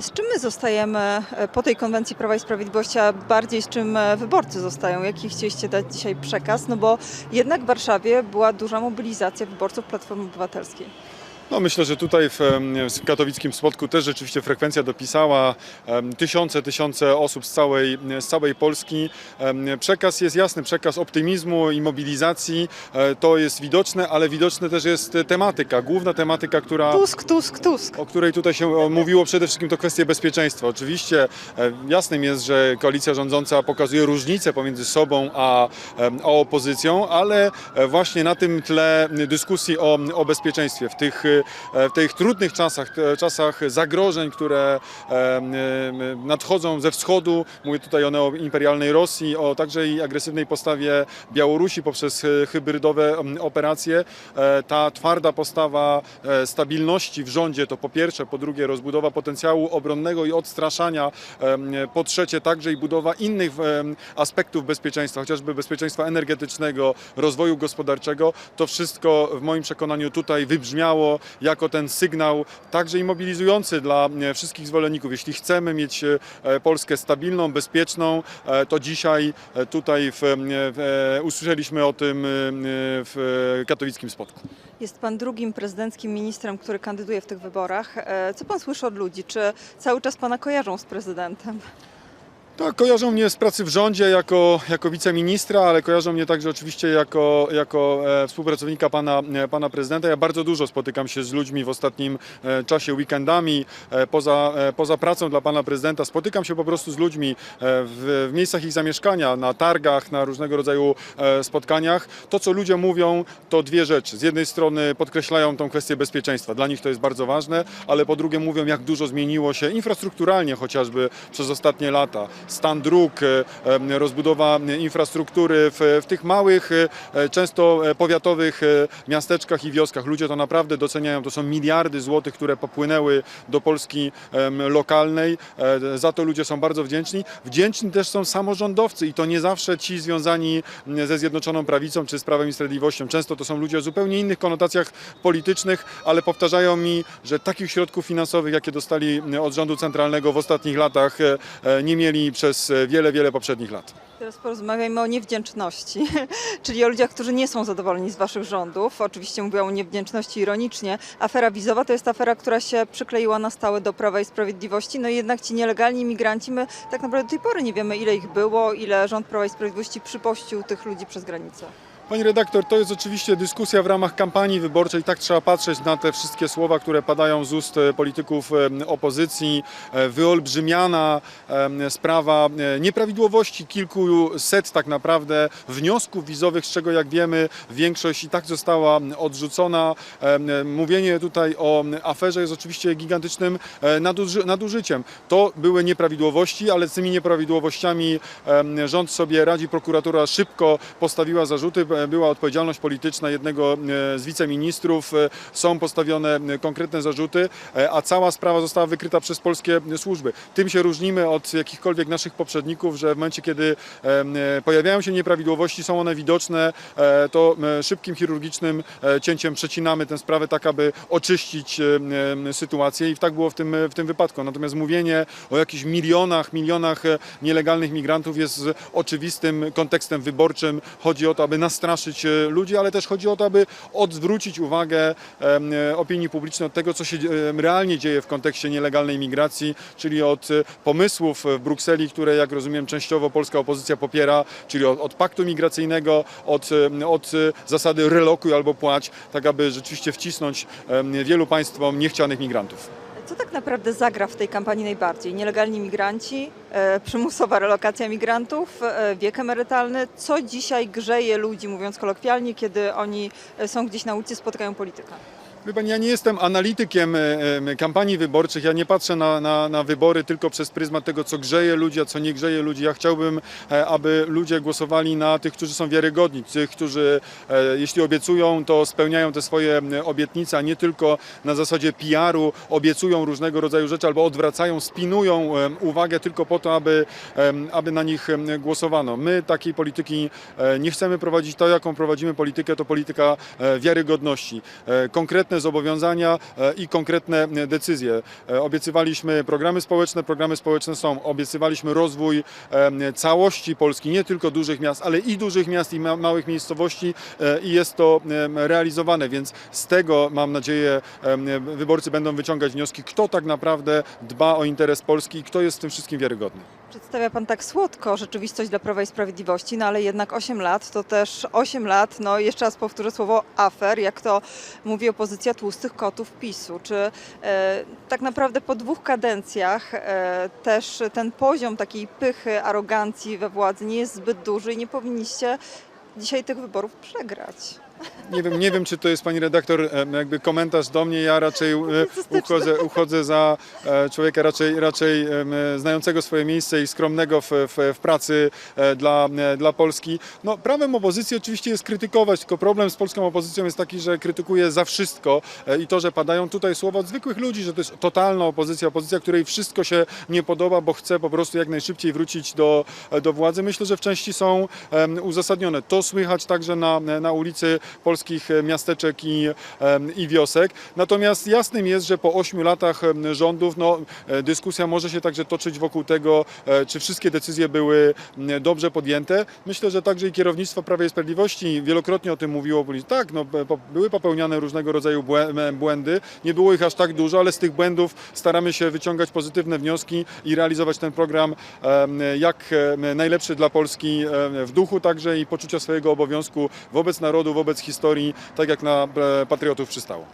Z czym my zostajemy e, po tej konwencji Prawa i Sprawiedliwości, a bardziej z czym e, wyborcy zostają? Jaki chcieliście dać dzisiaj przekaz? No bo jednak w Warszawie była duża mobilizacja wyborców Platformy Obywatelskiej. No myślę, że tutaj w, w katowickim spotku też rzeczywiście frekwencja dopisała tysiące, tysiące osób z całej, z całej Polski. Przekaz jest jasny, przekaz optymizmu i mobilizacji. E, To jest widoczne, ale widoczna też jest tematyka, główna tematyka, która Tusk, Tusk, Tusk. o której tutaj się mówiło przede wszystkim to kwestie bezpieczeństwa. Oczywiście e, jasnym jest, że koalicja rządząca pokazuje różnice pomiędzy sobą a, a opozycją, ale e, właśnie na tym tle dyskusji o, o bezpieczeństwie, w tych, e, w tych trudnych czasach, te czasach zagrożeń, które em, nadchodzą ze wschodu, mówię tutaj o neoimperialnej Rosji, o także i agresywnej postawie Białorusi poprzez e, hybrydowe operacje, e, ta twarda postawa e, stabilności w rządzie to po pierwsze, po drugie rozbudowa potencjału obronnego i odstraszania, po trzecie także i budowa innych aspektów bezpieczeństwa, chociażby bezpieczeństwa energetycznego, rozwoju gospodarczego, to wszystko w moim przekonaniu tutaj wybrzmiało jako ten sygnał także i mobilizujący dla e, wszystkich zwolenników. Jeśli chcemy mieć e, Polskę stabilną, bezpieczną, e, to dzisiaj tutaj w, w, usłyszeliśmy o tym w katowickim spotku. Jest pan drugim prezydenckim ministrem, który kandyduje w tych wyborach. Co pan słyszy od ludzi? Czy cały czas pana kojarzą z prezydentem? Tak, kojarzą mnie z pracy w rządzie jako, jako wiceministra, ale kojarzą mnie także oczywiście jako, jako e, współpracownika pana, e, pana prezydenta. Ja bardzo dużo spotykam się z ludźmi w ostatnim e, czasie, weekendami, poza, poza pracą dla pana prezydenta. Spotykam się po prostu z ludźmi w, w miejscach ich zamieszkania, na targach, na różnego rodzaju spotkaniach. To, co ludzie mówią, to dwie rzeczy. Z jednej strony podkreślają tą kwestię bezpieczeństwa. Dla nich to jest bardzo ważne, ale po drugie mówią, jak dużo zmieniło się infrastrukturalnie chociażby przez ostatnie lata stan dróg, e, rozbudowa infrastruktury w, w tych małych, e, często e, powiatowych miasteczkach i wioskach. Ludzie to naprawdę doceniają. To są miliardy złotych, które popłynęły do Polski lokalnej. Za to ludzie są bardzo wdzięczni. Wdzięczni też są samorządowcy i to nie zawsze ci związani ze Zjednoczoną Prawicą czy z Prawem i Sprawiedliwością. Często to są ludzie o zupełnie innych konotacjach politycznych, ale powtarzają mi, że takich środków finansowych, jakie dostali od rządu centralnego w ostatnich latach, nie mieli przez e, wiele, wiele poprzednich lat. Teraz porozmawiajmy o niewdzięczności, czyli o ludziach, którzy nie są zadowoleni z waszych rządów. Oczywiście mówię o niewdzięczności ironicznie. Afera wizowa to jest afera, która się przykleiła na stałe do Prawa i Sprawiedliwości. No i jednak ci nielegalni imigranci, my tak naprawdę do tej pory nie wiemy, ile ich było, ile rząd Prawa i Sprawiedliwości przypościł tych ludzi przez granicę. Pani redaktor, to jest oczywiście dyskusja w ramach kampanii wyborczej. Tak trzeba patrzeć na te wszystkie słowa, które padają z ust e, polityków e, opozycji. E, Wyolbrzymiana sprawa nieprawidłowości kilkuset tak naprawdę wniosków wizowych, z czego jak wiemy większość i tak została odrzucona. Mówienie tutaj o aferze jest oczywiście gigantycznym naduży- nadużyciem. To były nieprawidłowości, ale z tymi nieprawidłowościami rząd sobie radzi. Prokuratura szybko postawiła zarzuty. Była odpowiedzialność polityczna jednego e, z wiceministrów. E, Są postawione e, konkretne zarzuty, a cała sprawa została wykryta przez polskie służby. Tym się różnimy od jakichkolwiek naszych poprzedników, że w momencie, kiedy pojawiają się nieprawidłowości, są one widoczne, to szybkim chirurgicznym cięciem przecinamy tę sprawę tak, aby oczyścić sytuację i tak było w tym, w tym wypadku. Natomiast mówienie o jakichś milionach, milionach nielegalnych migrantów jest oczywistym kontekstem wyborczym. Chodzi o to, aby nastraszyć e, ludzi, ale też chodzi o to, aby odwrócić uwagę e, opinii publicznej od tego, co się realnie dzieje w kontekście nielegalnej migracji, czyli od e, pomysłów w Brukseli, które, jak rozumiem, częściowo polska opozycja popiera, czyli od, od paktu migracyjnego, od, od zasady relokuj albo płać, tak aby rzeczywiście wcisnąć wielu państwom niechcianych migrantów. Co tak naprawdę zagra w tej kampanii najbardziej? Nielegalni migranci, e, przymusowa relokacja migrantów, e, wiek emerytalny. Co dzisiaj grzeje ludzi, mówiąc kolokwialnie, kiedy oni e, są gdzieś na ulicy, spotykają polityka? Wie pani, ja nie jestem analitykiem e, em, kampanii wyborczych. Ja nie patrzę na, na, na wybory tylko przez pryzmat tego, co grzeje ludzi, a co nie grzeje ludzi. Ja chciałbym, e, aby ludzie głosowali na tych, którzy są wiarygodni, tych, którzy e, jeśli obiecują, to spełniają te swoje obietnice, a nie tylko na zasadzie PR-u obiecują różnego rodzaju rzeczy albo odwracają, spinują uwagę tylko po to, aby, aby na nich głosowano. My takiej polityki e, nie chcemy prowadzić. To, jaką prowadzimy politykę, to polityka e, wiarygodności. E, Konkretne konkretne zobowiązania e, i konkretne e, decyzje. E, Obiecywaliśmy programy społeczne, programy społeczne są. Obiecywaliśmy rozwój całości Polski, nie tylko dużych miast, ale i dużych miast i ma- małych miejscowości i jest to realizowane, więc z tego mam nadzieję wyborcy będą wyciągać wnioski, kto tak naprawdę dba o interes Polski i kto jest w tym wszystkim wiarygodny. Przedstawia Pan tak słodko rzeczywistość dla Prawa i Sprawiedliwości, no ale jednak 8 lat to też 8 lat, no jeszcze raz powtórzę słowo afer, jak to mówi opozycja tłustych kotów PiSu. Czy e, tak naprawdę po dwóch kadencjach e, też ten poziom takiej pychy, arogancji we władzy nie jest zbyt duży i nie powinniście dzisiaj tych wyborów przegrać? Nie wiem, nie wiem, czy to jest pani redaktor jakby komentarz do mnie. Ja raczej e, uchodzę, uchodzę za e, człowieka raczej, raczej znającego swoje miejsce i skromnego w, w, w pracy e, dla, dla Polski. No, prawem opozycji oczywiście jest krytykować, tylko problem z polską opozycją jest taki, że krytykuje za wszystko i to, że padają tutaj słowa od zwykłych ludzi, że to jest totalna opozycja, opozycja, której wszystko się nie podoba, bo chce po prostu jak najszybciej wrócić do, do władzy. Myślę, że w części są uzasadnione. To słychać także na, na ulicy polskich e, miasteczek i, i wiosek. Natomiast jasnym jest, że po ośmiu latach em, rządów no, e, dyskusja może się także toczyć wokół tego, e, czy wszystkie decyzje były dobrze podjęte. Myślę, że także i kierownictwo Prawa i Sprawiedliwości wielokrotnie o tym mówiło. Tak, no, były popełniane różnego rodzaju błę- błędy. Nie było ich aż tak dużo, ale z tych błędów staramy się wyciągać pozytywne wnioski i realizować ten program jak najlepszy dla Polski w duchu także i poczucia swojego obowiązku wobec narodu, wobec historii, tak jak na e, patriotów przystało.